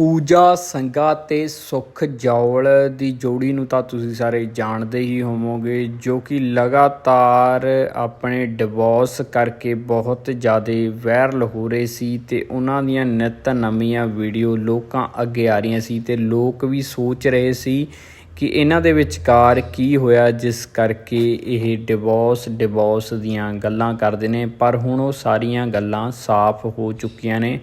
ਪੂਜਾ, ਸੰਗਾ ਤੇ ਸੁਖ ਜੌਲ ਦੀ ਜੋੜੀ ਨੂੰ ਤਾਂ ਤੁਸੀਂ ਸਾਰੇ ਜਾਣਦੇ ਹੀ ਹੋਵੋਗੇ, ਜੋ ਕਿ ਲਗਾਤਾਰ ਆਪਣੇ ਡਿਵੋਰਸ ਕਰਕੇ ਬਹੁਤ ਜ਼ਿਆਦਾ ਵਾਇਰਲ ਹੋ ਰਹੇ ਸੀ ਤੇ ਉਹਨਾਂ ਦੀਆਂ ਨਿਤ ਨਵੀਆਂ ਵੀਡੀਓ ਲੋਕਾਂ ਅੱਗੇ ਆ ਰਹੀਆਂ ਸੀ ਤੇ ਲੋਕ ਵੀ ਸੋਚ ਰਹੇ ਸੀ ਕਿ ਇਹਨਾਂ ਦੇ ਵਿਚਕਾਰ ਕੀ ਹੋਇਆ, ਜਿਸ ਕਰਕੇ ਇਹ ਡਿਵੋਰਸ ਡਿਵੋਰਸ ਦੀਆਂ ਗੱਲਾਂ ਕਰਦੇ ਨੇ, ਪਰ ਹੁਣ ਉਹ ਸਾਰੀਆਂ ਗੱਲਾਂ ਸਾਫ਼ ਹੋ ਚੁੱਕੀਆਂ ਨੇ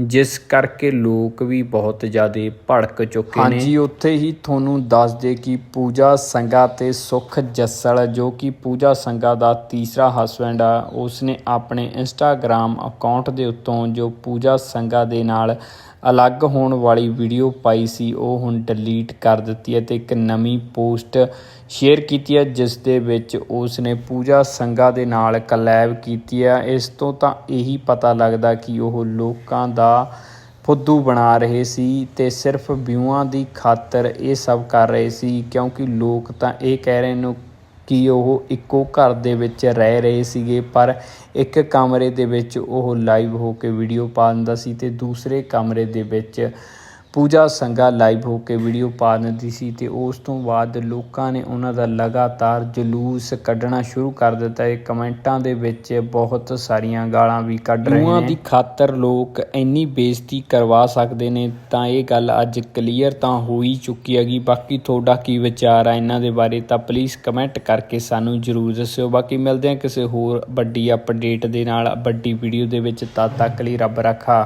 ਜਿਸ ਕਰਕੇ ਲੋਕ ਵੀ ਬਹੁਤ ਜ਼ਿਆਦਾ ਭੜਕ ਚੁੱਕੇ ਨੇ। ਹਾਂਜੀ, ਉੱਥੇ ਹੀ ਤੁਹਾਨੂੰ ਦੱਸ ਦੇ ਕਿ ਪੂਜਾ ਸੰਗਾ ਤੇ ਸੁਖ ਜੱਸਲ, ਜੋ ਕਿ ਪੂਜਾ ਸੰਗਾ ਦਾ ਤੀਸਰਾ ਹਸਬੈਂਡ ਆ, ਉਸਨੇ ਆਪਣੇ ਇੰਸਟਾਗ੍ਰam ਅਕਾਊਂਟ ਦੇ ਉੱਤੋਂ ਜੋ ਪੂਜਾ ਸੰਗਾ ਦੇ ਨਾਲ ਅਲੱਗ ਹੋਣ ਵਾਲੀ ਵੀਡੀਓ ਪਾਈ ਸੀ, ਉਹ ਹੁਣ ਡਿਲੀਟ ਕਰ ਦਿੱਤੀ ਹੈ ਤੇ ਇੱਕ ਨਵੀਂ ਪੋਸਟ ਸ਼ੇਅਰ ਕੀਤੀ ਹੈ, ਜਿਸ ਦੇ ਵਿੱਚ ਉਸ ਨੇ ਪੂਜਾ ਸੰਗਾ ਦੇ ਨਾਲ ਕਲੈਬ ਕੀਤੀ ਹੈ। ਇਸ ਤੋਂ ਤਾਂ ਇਹੀ ਪਤਾ ਲੱਗਦਾ ਕਿ ਉਹ ਲੋਕਾਂ ਦਾ ਫੁੱਦੂ ਬਣਾ ਰਹੇ ਸੀ ਤੇ ਸਿਰਫ ਵਿਊਆਂ ਦੀ ਖਾਤਰ ਇਹ ਸਭ ਕਰ ਰਹੇ ਸੀ, ਕਿਉਂਕਿ ਲੋਕ ਤਾਂ ਇਹ ਕਹਿ ਰਹੇ ਨੇ ਕਿ ਉਹ ਇੱਕੋ ਘਰ ਦੇ ਵਿੱਚ ਰਹਿ ਰਹੇ ਸੀਗੇ, ਪਰ ਇੱਕ ਕਮਰੇ ਦੇ ਵਿੱਚ ਉਹ ਲਾਈਵ ਹੋ ਕੇ ਵੀਡੀਓ ਪਾ ਦਿੰਦਾ ਸੀ ਤੇ ਦੂਸਰੇ ਕਮਰੇ ਦੇ ਵਿੱਚ ਪੂਜਾ ਸੰਗਾ ਲਾਈਵ ਹੋ ਕੇ ਵੀਡੀਓ ਪਾ ਦਿੰਦੀ ਸੀ ਤੇ ਉਸ ਤੋਂ ਬਾਅਦ ਲੋਕਾਂ ਨੇ ਉਹਨਾਂ ਦਾ ਲਗਾਤਾਰ ਜਲੂਸ ਕੱਢਣਾ ਸ਼ੁਰੂ ਕਰ ਦਿੱਤਾ। ਹੈ ਕਮੈਂਟਾਂ ਦੇ ਵਿੱਚ ਬਹੁਤ ਸਾਰੀਆਂ ਗਾਲਾਂ ਵੀ ਕੱਢ ਰਹੇ ਨੇ। ਦੀ ਖਾਤਰ ਲੋਕ ਇੰਨੀ ਬੇਇੱਜ਼ਤੀ ਕਰਵਾ ਸਕਦੇ ਨੇ ਤਾਂ ਇਹ ਗੱਲ ਅੱਜ ਕਲੀਅਰ ਤਾਂ ਹੋ ਹੀ ਚੁੱਕੀ ਹੈਗੀ। ਬਾਕੀ ਤੁਹਾਡਾ ਕੀ ਵਿਚਾਰ ਆ ਇਹਨਾਂ ਦੇ ਬਾਰੇ ਤਾਂ ਪਲੀਜ਼ ਕਮੈਂਟ ਕਰਕੇ ਸਾਨੂੰ ਜਰੂਰ ਦੱਸਿਓ। ਬਾਕੀ ਮਿਲਦੇ ਹਾਂ ਕਿਸੇ ਹੋਰ ਵੱਡੀ ਅਪਡੇਟ ਦੇ ਨਾਲ। ਵੱਡੀ ਵੀਡੀਓ ਦੇ ਵਿੱਚ ਤਦ ਤੱਕ ਲਈ ਰੱਬ ਰੱਖਾ।